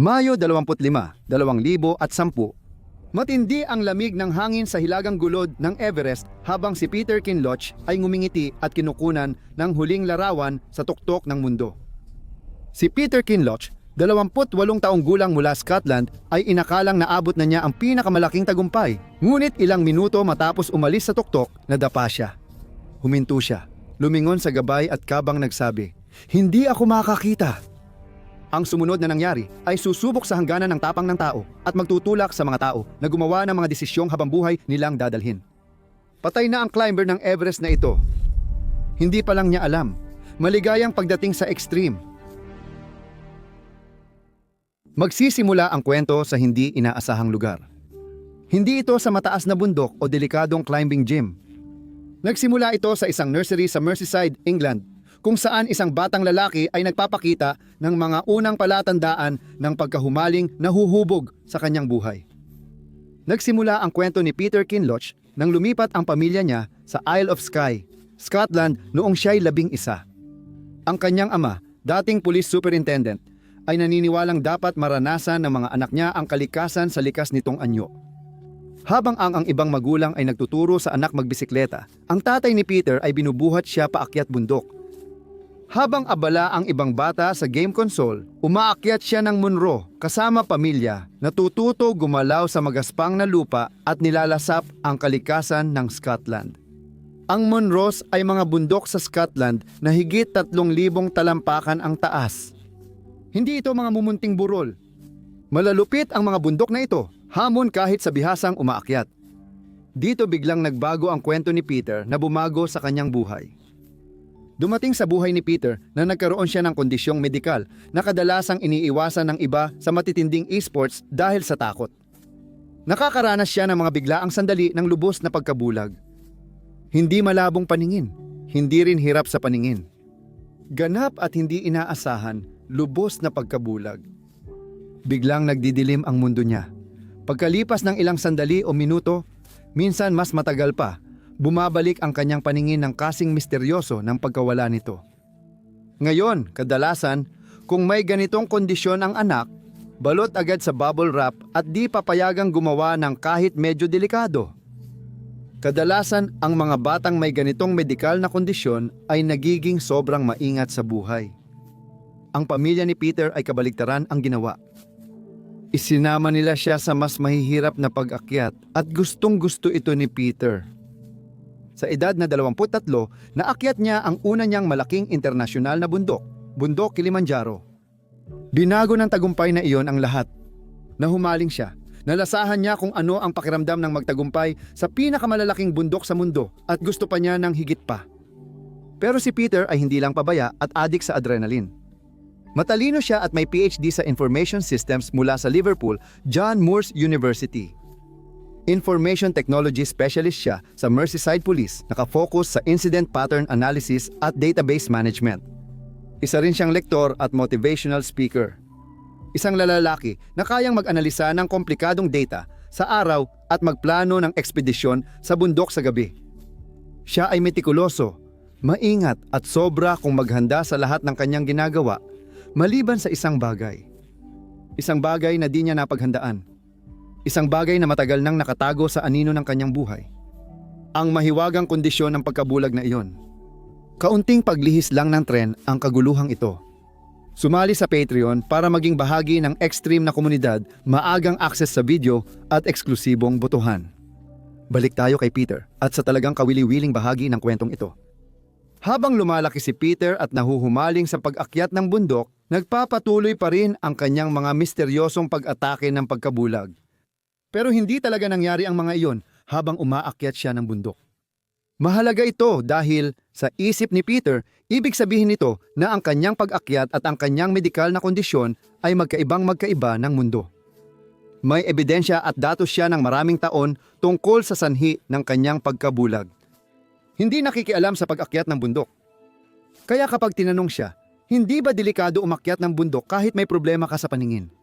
Mayo 25, 2010. Matindi ang lamig ng hangin sa hilagang gulod ng Everest habang si Peter Kinloch ay ngumingiti at kinukunan ng huling larawan sa tuktok ng mundo. Si Peter Kinloch, 28 taong gulang mula Scotland, ay inakalang naabot na niya ang pinakamalaking tagumpay. Ngunit ilang minuto matapos umalis sa tuktok, nadapa siya. Huminto siya, lumingon sa gabay at kabang nagsabi, Hindi ako makakita. Ang sumunod na nangyari ay susubok sa hangganan ng tapang ng tao at magtutulak sa mga tao na gumawa ng mga desisyong habang buhay nilang dadalhin. Patay na ang climber ng Everest na ito. Hindi pa lang niya alam. Maligayang pagdating sa extreme. Magsisimula ang kwento sa hindi inaasahang lugar. Hindi ito sa mataas na bundok o delikadong climbing gym. Nagsimula ito sa isang nursery sa Merseyside, England, kung saan isang batang lalaki ay nagpapakita ng mga unang palatandaan ng pagkahumaling nahuhubog sa kanyang buhay. Nagsimula ang kwento ni Peter Kinloch nang lumipat ang pamilya niya sa Isle of Skye, Scotland noong siya'y labing isa. Ang kanyang ama, dating police superintendent, ay naniniwalang dapat maranasan ng mga anak niya ang kalikasan sa likas nitong anyo. Habang ang ang ibang magulang ay nagtuturo sa anak magbisikleta, ang tatay ni Peter ay binubuhat siya paakyat bundok. Habang abala ang ibang bata sa game console, umaakyat siya ng munro kasama pamilya, natututo gumalaw sa magaspang na lupa at nilalasap ang kalikasan ng Scotland. Ang Munros ay mga bundok sa Scotland na higit 3,000 talampakan ang taas. Hindi ito mga mumunting burol. Malalupit ang mga bundok na ito, hamon kahit sa bihasang umaakyat. Dito biglang nagbago ang kwento ni Peter na bumago sa kanyang buhay. Dumating sa buhay ni Peter na nagkaroon siya ng kondisyong medikal na kadalasang iniiwasan ng iba sa matitinding esports dahil sa takot. Nakakaranas siya ng mga biglaang sandali ng lubos na pagkabulag. Hindi malabong paningin, hindi rin hirap sa paningin. Ganap at hindi inaasahan, lubos na pagkabulag. Biglang nagdidilim ang mundo niya. Pagkalipas ng ilang sandali o minuto, minsan mas matagal pa, bumabalik ang kanyang paningin ng kasing misteryoso ng pagkawala nito. Ngayon, kadalasan, kung may ganitong kondisyon ang anak, balot agad sa bubble wrap at di papayagang gumawa ng kahit medyo delikado. Kadalasan, ang mga batang may ganitong medikal na kondisyon ay nagiging sobrang maingat sa buhay. Ang pamilya ni Peter ay kabaligtaran ang ginawa. Isinama nila siya sa mas mahihirap na pag-akyat at gustong gusto ito ni Peter. Sa edad na 23, naakyat niya ang una niyang malaking internasyonal na bundok, Bundok Kilimanjaro. Binago ng tagumpay na iyon ang lahat. Nahumaling siya. Nalasahan niya kung ano ang pakiramdam ng magtagumpay sa pinakamalalaking bundok sa mundo at gusto pa niya ng higit pa. Pero si Peter ay hindi lang pabaya at adik sa adrenaline. Matalino siya at may PhD sa Information Systems mula sa Liverpool, John Moores University. Information Technology Specialist siya sa Merseyside Police, nakafocus sa Incident Pattern Analysis at Database Management. Isa rin siyang lektor at motivational speaker. Isang lalalaki na kayang mag-analisa ng komplikadong data sa araw at magplano ng ekspedisyon sa bundok sa gabi. Siya ay metikuloso, maingat at sobra kung maghanda sa lahat ng kanyang ginagawa maliban sa isang bagay. Isang bagay na di niya napaghandaan. Isang bagay na matagal nang nakatago sa anino ng kanyang buhay. Ang mahiwagang kondisyon ng pagkabulag na iyon. Kaunting paglihis lang ng tren ang kaguluhang ito. Sumali sa Patreon para maging bahagi ng extreme na komunidad, maagang access sa video at eksklusibong botohan. Balik tayo kay Peter at sa talagang kawili-wiling bahagi ng kwentong ito. Habang lumalaki si Peter at nahuhumaling sa pag-akyat ng bundok, nagpapatuloy pa rin ang kanyang mga misteryosong pag-atake ng pagkabulag. Pero hindi talaga nangyari ang mga iyon habang umaakyat siya ng bundok. Mahalaga ito dahil sa isip ni Peter, ibig sabihin nito na ang kanyang pag-akyat at ang kanyang medikal na kondisyon ay magkaibang magkaiba ng mundo. May ebidensya at datos siya ng maraming taon tungkol sa sanhi ng kanyang pagkabulag. Hindi nakikialam sa pag-akyat ng bundok. Kaya kapag tinanong siya, hindi ba delikado umakyat ng bundok kahit may problema ka sa paningin?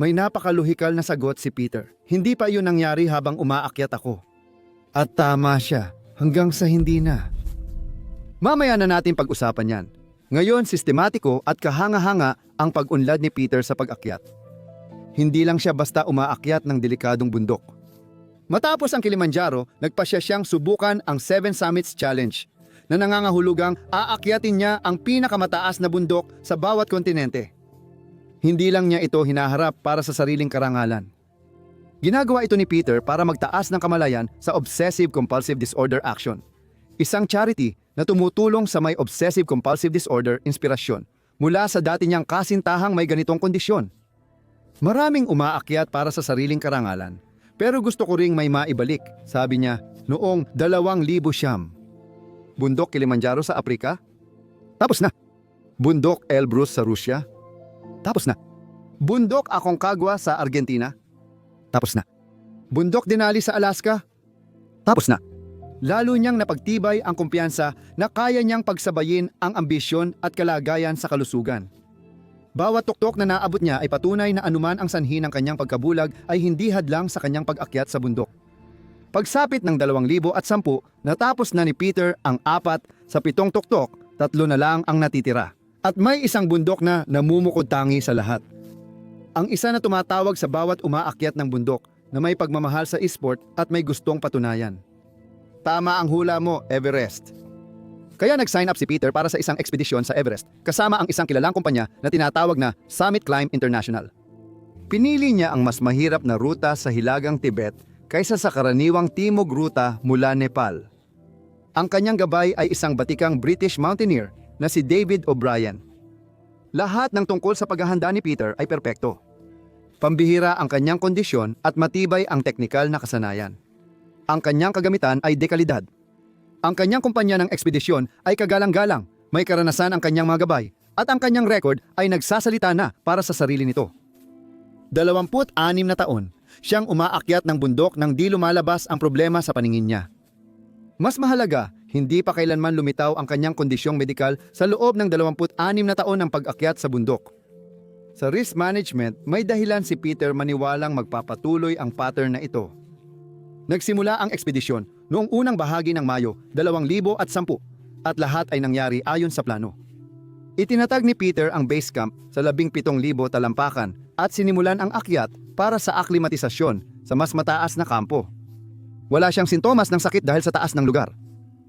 May napakaluhikal na sagot si Peter. Hindi pa iyon nangyari habang umaakyat ako. At tama siya, hanggang sa hindi na. Mamaya na natin pag-usapan yan. Ngayon, sistematiko at kahanga-hanga ang pag-unlad ni Peter sa pag-akyat. hindi lang siya basta umaakyat ng delikadong bundok. Matapos ang Kilimanjaro, nagpasya siyang subukan ang Seven Summits Challenge na nangangahulugang aakyatin niya ang pinakamataas na bundok sa bawat kontinente. Hindi lang niya ito hinaharap para sa sariling karangalan. Ginagawa ito ni Peter para magtaas ng kamalayan sa Obsessive-Compulsive Disorder Action, isang charity na tumutulong sa may Obsessive-Compulsive Disorder inspirasyon mula sa dati niyang kasintahang may ganitong kondisyon. Maraming umaakyat para sa sariling karangalan, pero gusto ko ring may maibalik, sabi niya, noong 2000 siyam. Bundok Kilimanjaro sa Afrika? Tapos na. Bundok Elbrus sa Rusya? Tapos na. Bundok Aconcagua sa Argentina? Tapos na. Bundok Denali sa Alaska? Tapos na. Lalo niyang napagtibay ang kumpiyansa na kaya niyang pagsabayin ang ambisyon at kalagayan sa kalusugan. Bawat tuktok na naabot niya ay patunay na anuman ang sanhi ng kanyang pagkabulag ay hindi hadlang sa kanyang pag-akyat sa bundok. Pagsapit ng 2010, natapos na ni Peter ang apat sa pitong tuktok, tatlo na lang ang natitira. At may isang bundok na namumukod tangi sa lahat. Ang isa na tumatawag sa bawat umaakyat ng bundok na may pagmamahal sa esport at may gustong patunayan. Tama ang hula mo, Everest. Kaya nag-sign up si Peter para sa isang ekspedisyon sa Everest kasama ang isang kilalang kumpanya na tinatawag na Summit Climb International. Pinili niya ang mas mahirap na ruta sa Hilagang Tibet kaysa sa karaniwang timog ruta mula Nepal. Ang kanyang gabay ay isang batikang British mountaineer na si David O'Brien. Lahat ng tungkol sa paghahanda ni Peter ay perpekto. Pambihira ang kanyang kondisyon at matibay ang teknikal na kasanayan. Ang kanyang kagamitan ay dekalidad. Ang kanyang kumpanya ng ekspedisyon ay kagalang-galang, may karanasan ang kanyang mga gabay, at ang kanyang record ay nagsasalita na para sa sarili nito. 26 na taon, siyang umaakyat ng bundok nang di lumalabas ang problema sa paningin niya. Mas mahalaga, hindi pa kailanman lumitaw ang kanyang kondisyong medikal sa loob ng 26 na taon ng pag-akyat sa bundok. Sa risk management, may dahilan si Peter maniwalang magpapatuloy ang pattern na ito. Nagsimula ang ekspedisyon noong unang bahagi ng Mayo 2010 at lahat ay nangyari ayon sa plano. Itinatag ni Peter ang base camp sa 17,000 talampakan at sinimulan ang akyat para sa aklimatisasyon sa mas mataas na kampo. Wala siyang sintomas ng sakit dahil sa taas ng lugar.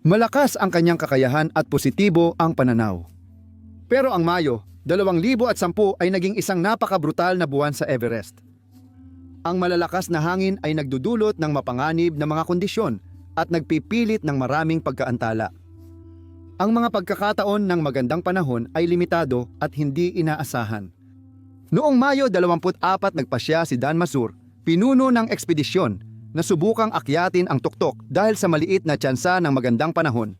Malakas ang kanyang kakayahan at positibo ang pananaw. Pero ang Mayo 2010 ay naging isang napakabrutal na buwan sa Everest. Ang malalakas na hangin ay nagdudulot ng mapanganib na mga kondisyon at nagpipilit ng maraming pagkaantala. Ang mga pagkakataon ng magandang panahon ay limitado at hindi inaasahan. Noong Mayo 24 nagpasya si Dan Masur, pinuno ng ekspedisyon na subukang akyatin ang tuktok dahil sa maliit na tsansa ng magandang panahon.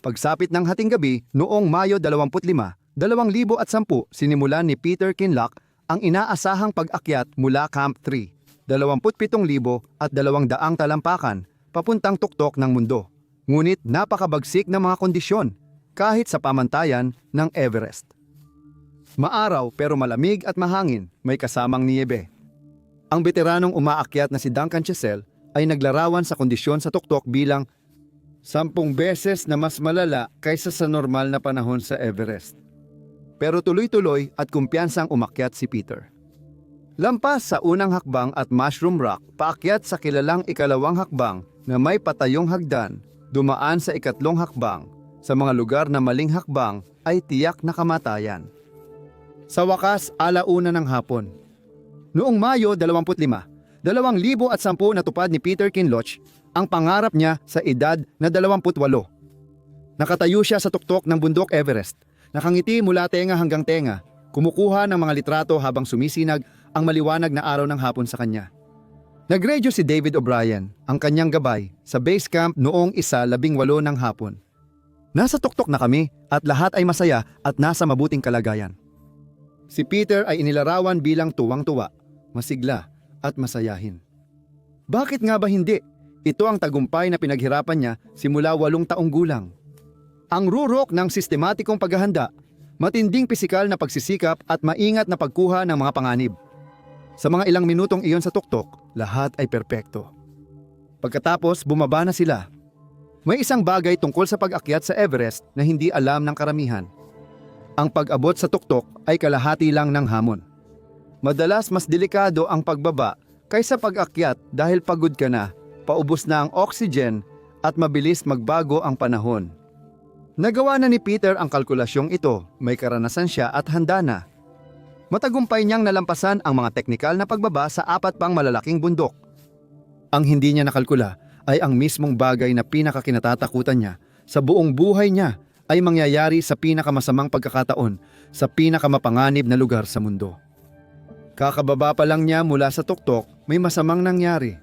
Pagsapit ng hating gabi noong Mayo 25, 2010 sinimulan ni Peter Kinlock ang inaasahang pag-akyat mula Camp 3, 27,000 at 200 talampakan papuntang tuktok ng mundo. Ngunit napakabagsik ng mga kondisyon kahit sa pamantayan ng Everest. Maaraw pero malamig at mahangin, may kasamang niyebe. Ang veteranong umaakyat na si Duncan Chesel ay naglarawan sa kondisyon sa tuktok bilang sampung beses na mas malala kaysa sa normal na panahon sa Everest. Pero tuloy-tuloy at kumpiyansang umakyat si Peter. Lampas sa unang hakbang at Mushroom Rock, paakyat sa kilalang ikalawang hakbang na may patayong hagdan, dumaan sa ikatlong hakbang, sa mga lugar na maling hakbang ay tiyak na kamatayan. Sa wakas, alauna ng hapon. Noong Mayo 25, 2010 natupad ni Peter Kinloch ang pangarap niya sa edad na 28. Nakatayo siya sa tuktok ng bundok Everest Nakangiti mula tenga hanggang tenga, kumukuha ng mga litrato habang sumisinag ang maliwanag na araw ng hapon sa kanya. Nagredyo si David O'Brien, ang kanyang gabay, sa base camp noong isa labing walo ng hapon. Nasa tuktok na kami at lahat ay masaya at nasa mabuting kalagayan. Si Peter ay inilarawan bilang tuwang-tuwa, masigla at masayahin. Bakit nga ba hindi? Ito ang tagumpay na pinaghirapan niya simula walong taong gulang. Ang rurok ng sistematikong paghahanda, matinding pisikal na pagsisikap at maingat na pagkuha ng mga panganib. Sa mga ilang minutong iyon sa tuktok, lahat ay perpekto. Pagkatapos, bumaba na sila. May isang bagay tungkol sa pag-akyat sa Everest na hindi alam ng karamihan. Ang pag-abot sa tuktok ay kalahati lang ng hamon. Madalas mas delikado ang pagbaba kaysa pag-akyat dahil pagod ka na, paubos na ang oxygen at mabilis magbago ang panahon. Nagawa na ni Peter ang kalkulasyong ito, may karanasan siya at handa na. Matagumpay niyang nalampasan ang mga teknikal na pagbaba sa apat pang malalaking bundok. Ang hindi niya nakalkula ay ang mismong bagay na pinakakinatatakutan niya sa buong buhay niya ay mangyayari sa pinakamasamang pagkakataon sa pinakamapanganib na lugar sa mundo. Kakababa pa lang niya mula sa tuktok, may masamang nangyari.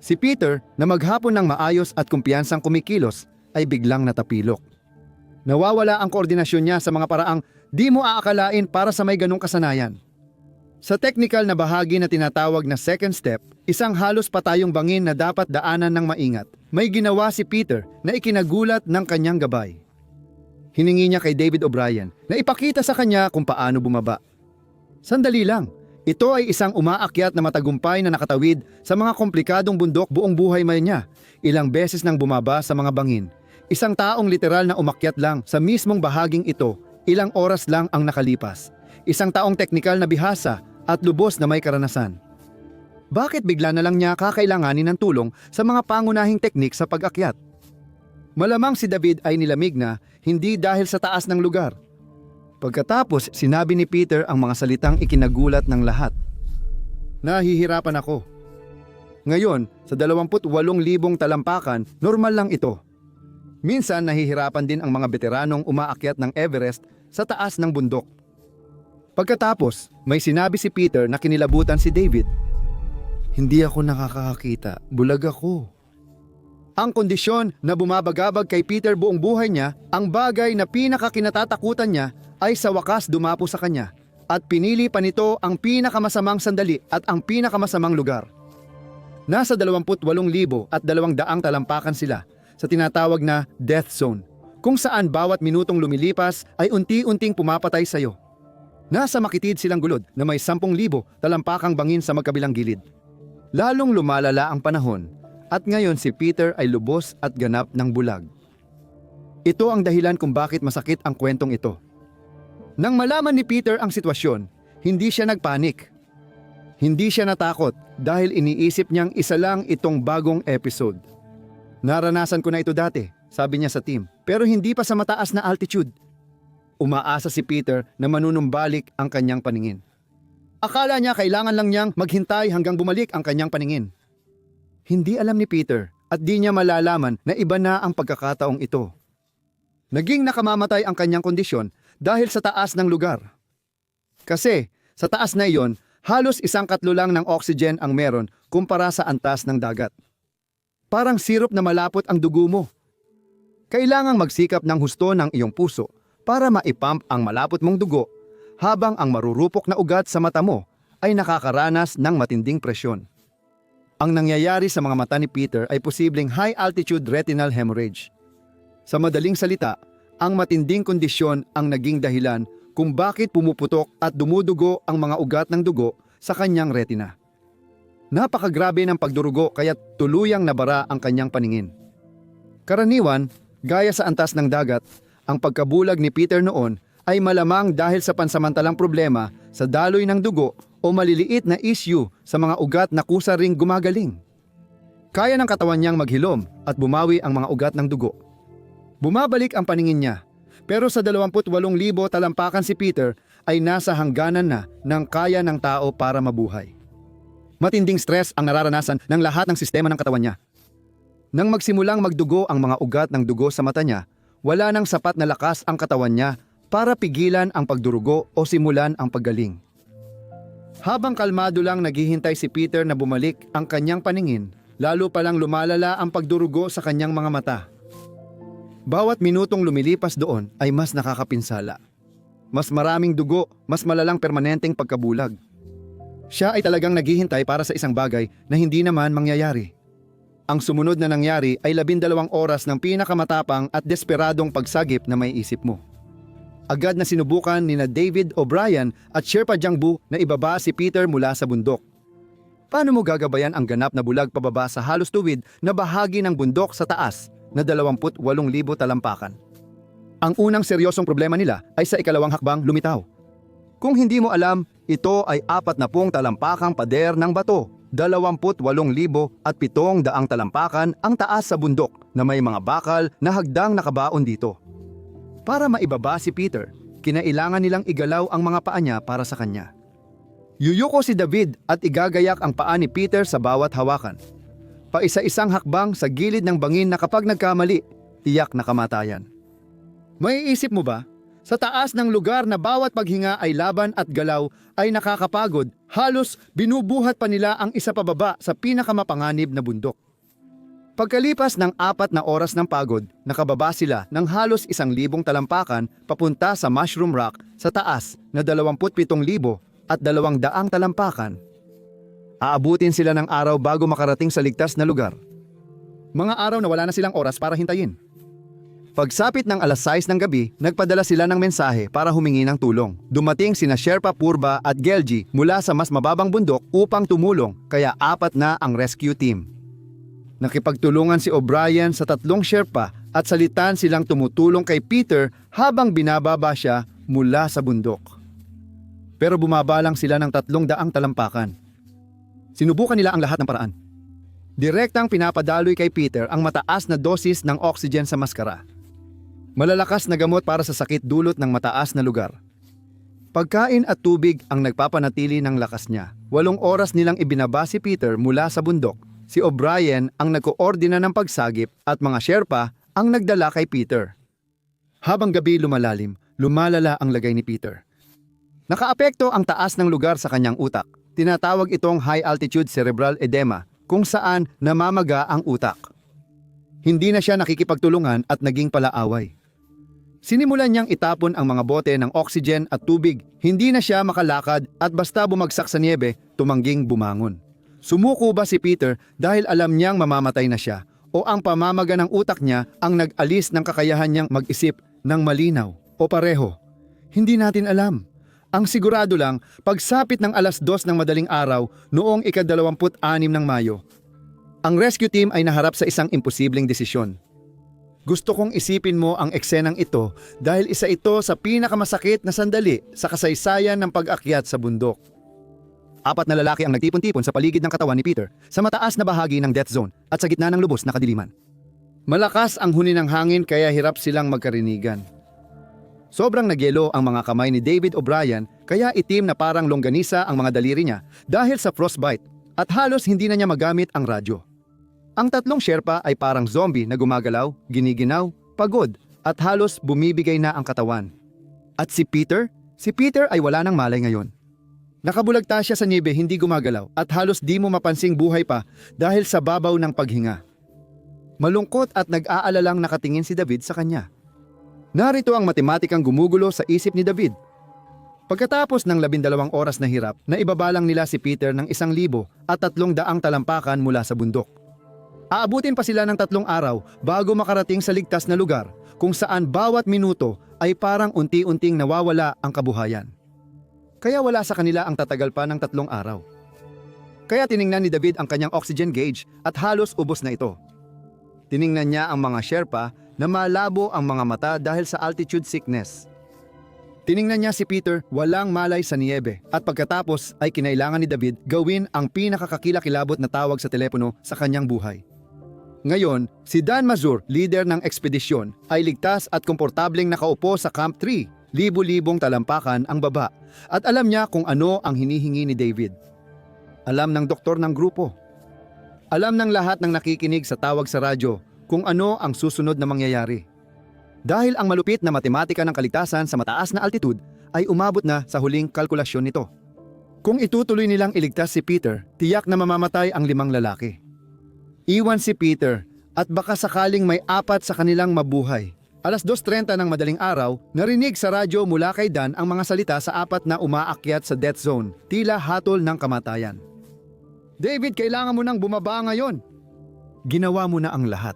Si Peter na maghapon ng maayos at kumpiyansang kumikilos ay biglang natapilok. Nawawala ang koordinasyon niya sa mga paraang di mo aakalain para sa may ganong kasanayan. Sa technical na bahagi na tinatawag na second step, isang halos patayong bangin na dapat daanan ng maingat, may ginawa si Peter na ikinagulat ng kanyang gabay. Hiningi niya kay David O'Brien na ipakita sa kanya kung paano bumaba. Sandali lang, ito ay isang umaakyat na matagumpay na nakatawid sa mga komplikadong bundok buong buhay may niya. Ilang beses nang bumaba sa mga bangin. Isang taong literal na umakyat lang sa mismong bahaging ito, ilang oras lang ang nakalipas. Isang taong teknikal na bihasa at lubos na may karanasan. Bakit bigla na lang niya kakailanganin ng tulong sa mga pangunahing teknik sa pag-akyat? Malamang si David ay nilamig na hindi dahil sa taas ng lugar. Pagkatapos, sinabi ni Peter ang mga salitang ikinagulat ng lahat. Nahihirapan ako. Ngayon, sa 28,000 talampakan, normal lang ito. Minsan nahihirapan din ang mga veteranong umaakyat ng Everest sa taas ng bundok. Pagkatapos, may sinabi si Peter na kinilabutan si David. Hindi ako nakakakita, bulag ako. Ang kondisyon na bumabagabag kay Peter buong buhay niya, ang bagay na pinakakinatatakutan niya ay sa wakas dumapo sa kanya at pinili pa nito ang pinakamasamang sandali at ang pinakamasamang lugar. Nasa 28,000 at 200 talampakan sila sa tinatawag na death zone, kung saan bawat minutong lumilipas ay unti-unting pumapatay sa iyo. Nasa makitid silang gulod na may 10,000 talampakang bangin sa magkabilang gilid. Lalong lumalala ang panahon at ngayon si Peter ay lubos at ganap ng bulag. Ito ang dahilan kung bakit masakit ang kwentong ito. Nang malaman ni Peter ang sitwasyon, hindi siya nagpanik. Hindi siya natakot dahil iniisip niyang isa lang itong bagong episode. Naranasan ko na ito dati, sabi niya sa team, pero hindi pa sa mataas na altitude. Umaasa si Peter na manunumbalik ang kanyang paningin. Akala niya kailangan lang niyang maghintay hanggang bumalik ang kanyang paningin. Hindi alam ni Peter at di niya malalaman na iba na ang pagkakataong ito. Naging nakamamatay ang kanyang kondisyon dahil sa taas ng lugar. Kasi sa taas na iyon, halos isang katlo lang ng oxygen ang meron kumpara sa antas ng dagat. Parang sirop na malapot ang dugo mo. Kailangang magsikap ng husto ng iyong puso para maipump ang malapot mong dugo habang ang marurupok na ugat sa mata mo ay nakakaranas ng matinding presyon. Ang nangyayari sa mga mata ni Peter ay posibleng high-altitude retinal hemorrhage. Sa madaling salita, ang matinding kondisyon ang naging dahilan kung bakit pumuputok at dumudugo ang mga ugat ng dugo sa kanyang retina. Napakagrabe ng pagdurugo kaya tuluyang nabara ang kanyang paningin. Karaniwan, gaya sa antas ng dagat, ang pagkabulag ni Peter noon ay malamang dahil sa pansamantalang problema sa daloy ng dugo o maliliit na issue sa mga ugat na kusa ring gumagaling. Kaya ng katawan niyang maghilom at bumawi ang mga ugat ng dugo. Bumabalik ang paningin niya, pero sa 28,000 talampakan si Peter ay nasa hangganan na ng kaya ng tao para mabuhay. Matinding stress ang nararanasan ng lahat ng sistema ng katawan niya. Nang magsimulang magdugo ang mga ugat ng dugo sa mata niya, wala nang sapat na lakas ang katawan niya para pigilan ang pagdurugo o simulan ang paggaling. Habang kalmado lang naghihintay si Peter na bumalik ang kanyang paningin, lalo palang lumalala ang pagdurugo sa kanyang mga mata. Bawat minutong lumilipas doon ay mas nakakapinsala. Mas maraming dugo, mas malalang permanenteng pagkabulag. Siya ay talagang naghihintay para sa isang bagay na hindi naman mangyayari. Ang sumunod na nangyari ay labindalawang oras ng pinakamatapang at desperadong pagsagip na may isip mo. Agad na sinubukan ni na David O'Brien at Sherpa Jiangbu na ibaba si Peter mula sa bundok. Paano mo gagabayan ang ganap na bulag pababa sa halos tuwid na bahagi ng bundok sa taas na 28,000 talampakan? Ang unang seryosong problema nila ay sa ikalawang hakbang lumitaw. Kung hindi mo alam, ito ay apat na pong talampakang pader ng bato. 28,000 at 700 talampakan ang taas sa bundok na may mga bakal na hagdang nakabaon dito. Para maibaba si Peter, kinailangan nilang igalaw ang mga paa niya para sa kanya. Yuyuko si David at igagayak ang paa ni Peter sa bawat hawakan. Paisa-isang hakbang sa gilid ng bangin na kapag nagkamali, tiyak na kamatayan. May isip mo ba? Sa taas ng lugar na bawat paghinga ay laban at galaw ay nakakapagod, halos binubuhat pa nila ang isa pababa sa pinakamapanganib na bundok. Pagkalipas ng apat na oras ng pagod, nakababa sila ng halos isang libong talampakan papunta sa Mushroom Rock sa taas na 27,000 at dalawang daang talampakan. Aabutin sila ng araw bago makarating sa ligtas na lugar. Mga araw na wala na silang oras para hintayin. Pagsapit ng alas 6 ng gabi, nagpadala sila ng mensahe para humingi ng tulong. Dumating sina Sherpa Purba at Gelji mula sa mas mababang bundok upang tumulong, kaya apat na ang rescue team. Nakipagtulungan si O'Brien sa tatlong Sherpa at salitan silang tumutulong kay Peter habang binababa siya mula sa bundok. Pero bumaba lang sila ng tatlong daang talampakan. Sinubukan nila ang lahat ng paraan. Direktang pinapadaloy kay Peter ang mataas na dosis ng oxygen sa maskara. Malalakas na gamot para sa sakit dulot ng mataas na lugar. Pagkain at tubig ang nagpapanatili ng lakas niya. Walong oras nilang ibinaba si Peter mula sa bundok. Si O'Brien ang nagkoordina ng pagsagip at mga Sherpa ang nagdala kay Peter. Habang gabi lumalalim, lumalala ang lagay ni Peter. Nakaapekto ang taas ng lugar sa kanyang utak. Tinatawag itong high altitude cerebral edema kung saan namamaga ang utak. Hindi na siya nakikipagtulungan at naging palaaway. Sinimulan niyang itapon ang mga bote ng oxygen at tubig. Hindi na siya makalakad at basta bumagsak sa niebe, tumangging bumangon. Sumuko ba si Peter dahil alam niyang mamamatay na siya o ang pamamaga ng utak niya ang nag-alis ng kakayahan niyang mag-isip ng malinaw o pareho? Hindi natin alam. Ang sigurado lang, pagsapit ng alas dos ng madaling araw noong ikadalawamput anim ng Mayo, ang rescue team ay naharap sa isang imposibleng desisyon. Gusto kong isipin mo ang eksenang ito dahil isa ito sa pinakamasakit na sandali sa kasaysayan ng pag-akyat sa bundok. Apat na lalaki ang nagtipon-tipon sa paligid ng katawan ni Peter sa mataas na bahagi ng death zone at sa gitna ng lubos na kadiliman. Malakas ang huni ng hangin kaya hirap silang magkarinigan. Sobrang nagyelo ang mga kamay ni David O'Brien kaya itim na parang longganisa ang mga daliri niya dahil sa frostbite at halos hindi na niya magamit ang radyo. Ang tatlong Sherpa ay parang zombie na gumagalaw, giniginaw, pagod at halos bumibigay na ang katawan. At si Peter? Si Peter ay wala ng malay ngayon. Nakabulagta siya sa niebe hindi gumagalaw at halos di mo mapansing buhay pa dahil sa babaw ng paghinga. Malungkot at nag-aalalang nakatingin si David sa kanya. Narito ang matematikang gumugulo sa isip ni David. Pagkatapos ng labindalawang oras na hirap, naibabalang nila si Peter ng isang libo at tatlong daang talampakan mula sa bundok. Aabutin pa sila ng tatlong araw bago makarating sa ligtas na lugar kung saan bawat minuto ay parang unti-unting nawawala ang kabuhayan. Kaya wala sa kanila ang tatagal pa ng tatlong araw. Kaya tiningnan ni David ang kanyang oxygen gauge at halos ubos na ito. Tiningnan niya ang mga Sherpa na malabo ang mga mata dahil sa altitude sickness. Tiningnan niya si Peter walang malay sa niebe at pagkatapos ay kinailangan ni David gawin ang pinakakakilakilabot na tawag sa telepono sa kanyang buhay. Ngayon, si Dan Mazur, leader ng ekspedisyon, ay ligtas at komportableng nakaupo sa Camp 3 libo-libong talampakan ang baba at alam niya kung ano ang hinihingi ni David. Alam ng doktor ng grupo. Alam ng lahat ng nakikinig sa tawag sa radyo kung ano ang susunod na mangyayari. Dahil ang malupit na matematika ng kaligtasan sa mataas na altitude ay umabot na sa huling kalkulasyon nito. Kung itutuloy nilang iligtas si Peter, tiyak na mamamatay ang limang lalaki. Iwan si Peter at baka sakaling may apat sa kanilang mabuhay. Alas 2.30 ng madaling araw, narinig sa radyo mula kay Dan ang mga salita sa apat na umaakyat sa death zone, tila hatol ng kamatayan. David, kailangan mo nang bumaba ngayon. Ginawa mo na ang lahat.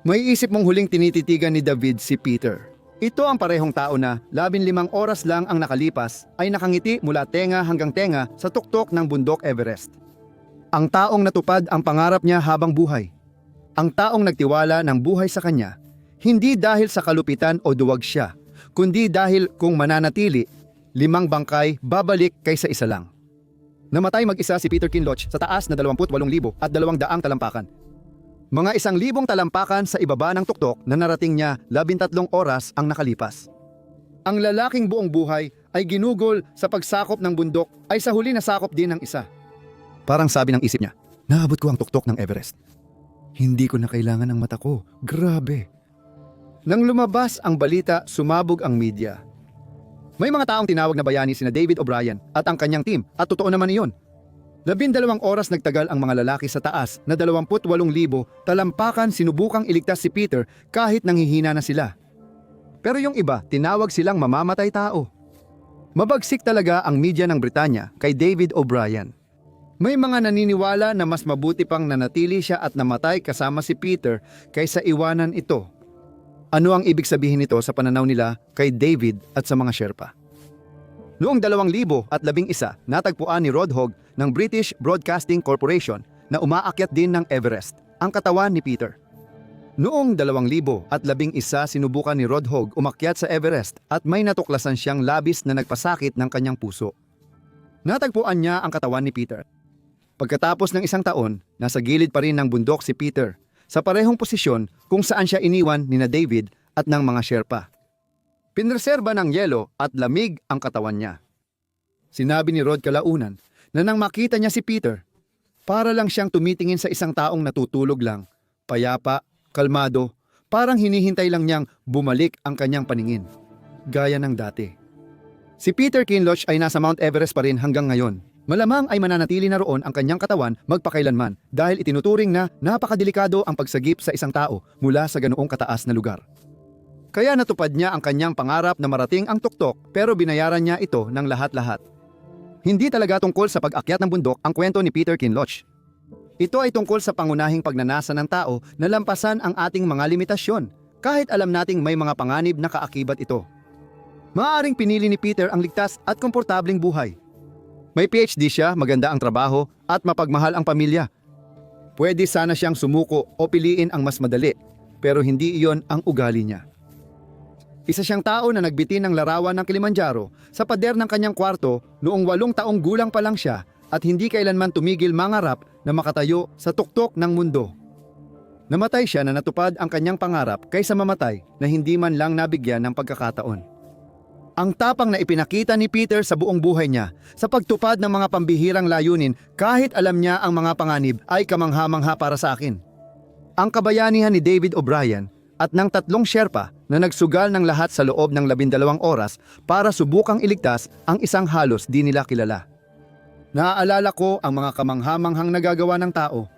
May isip mong huling tinititigan ni David si Peter. Ito ang parehong tao na labing limang oras lang ang nakalipas ay nakangiti mula tenga hanggang tenga sa tuktok ng bundok Everest. Ang taong natupad ang pangarap niya habang buhay. Ang taong nagtiwala ng buhay sa kanya hindi dahil sa kalupitan o duwag siya, kundi dahil kung mananatili, limang bangkay babalik kaysa isa lang. Namatay mag-isa si Peter Kinloch sa taas na 28,000 at 200 talampakan. Mga isang libong talampakan sa ibaba ng tuktok na narating niya 13 oras ang nakalipas. Ang lalaking buong buhay ay ginugol sa pagsakop ng bundok ay sa huli nasakop din ng isa. Parang sabi ng isip niya, naabot ko ang tuktok ng Everest. Hindi ko na kailangan ng mata ko. Grabe. Nang lumabas ang balita, sumabog ang media. May mga taong tinawag na bayani sina David O'Brien at ang kanyang team at totoo naman iyon. Labindalawang oras nagtagal ang mga lalaki sa taas na 28,000 talampakan sinubukang iligtas si Peter kahit nanghihina na sila. Pero yung iba, tinawag silang mamamatay tao. Mabagsik talaga ang media ng Britanya kay David O'Brien. May mga naniniwala na mas mabuti pang nanatili siya at namatay kasama si Peter kaysa iwanan ito. Ano ang ibig sabihin nito sa pananaw nila kay David at sa mga Sherpa? Noong 2011, natagpuan ni Rod Hogg ng British Broadcasting Corporation na umaakyat din ng Everest, ang katawan ni Peter. Noong 2011, sinubukan ni Rod Hogg umakyat sa Everest at may natuklasan siyang labis na nagpasakit ng kanyang puso. Natagpuan niya ang katawan ni Peter. Pagkatapos ng isang taon, nasa gilid pa rin ng bundok si Peter sa parehong posisyon kung saan siya iniwan ni na David at ng mga Sherpa. Pinreserba ng yelo at lamig ang katawan niya. Sinabi ni Rod kalaunan na nang makita niya si Peter, para lang siyang tumitingin sa isang taong natutulog lang, payapa, kalmado, parang hinihintay lang niyang bumalik ang kanyang paningin, gaya ng dati. Si Peter Kinloch ay nasa Mount Everest pa rin hanggang ngayon. Malamang ay mananatili na roon ang kanyang katawan magpakailanman dahil itinuturing na napakadelikado ang pagsagip sa isang tao mula sa ganoong kataas na lugar. Kaya natupad niya ang kanyang pangarap na marating ang tuktok pero binayaran niya ito ng lahat-lahat. Hindi talaga tungkol sa pag-akyat ng bundok ang kwento ni Peter Kinloch. Ito ay tungkol sa pangunahing pagnanasa ng tao na lampasan ang ating mga limitasyon kahit alam nating may mga panganib na kaakibat ito. Maaaring pinili ni Peter ang ligtas at komportabling buhay. May PhD siya, maganda ang trabaho at mapagmahal ang pamilya. Pwede sana siyang sumuko o piliin ang mas madali, pero hindi iyon ang ugali niya. Isa siyang tao na nagbiti ng larawan ng Kilimanjaro sa pader ng kanyang kwarto noong walong taong gulang pa lang siya at hindi kailanman tumigil mangarap na makatayo sa tuktok ng mundo. Namatay siya na natupad ang kanyang pangarap kaysa mamatay na hindi man lang nabigyan ng pagkakataon. Ang tapang na ipinakita ni Peter sa buong buhay niya sa pagtupad ng mga pambihirang layunin kahit alam niya ang mga panganib ay kamangha-mangha para sa akin. Ang kabayanihan ni David O'Brien at ng tatlong Sherpa na nagsugal ng lahat sa loob ng labindalawang oras para subukang iligtas ang isang halos di nila kilala. Naaalala ko ang mga kamangha-manghang nagagawa ng tao.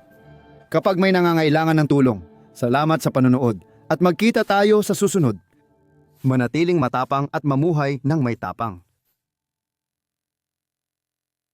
Kapag may nangangailangan ng tulong, salamat sa panonood at magkita tayo sa susunod. Manatiling matapang at mamuhay ng may tapang.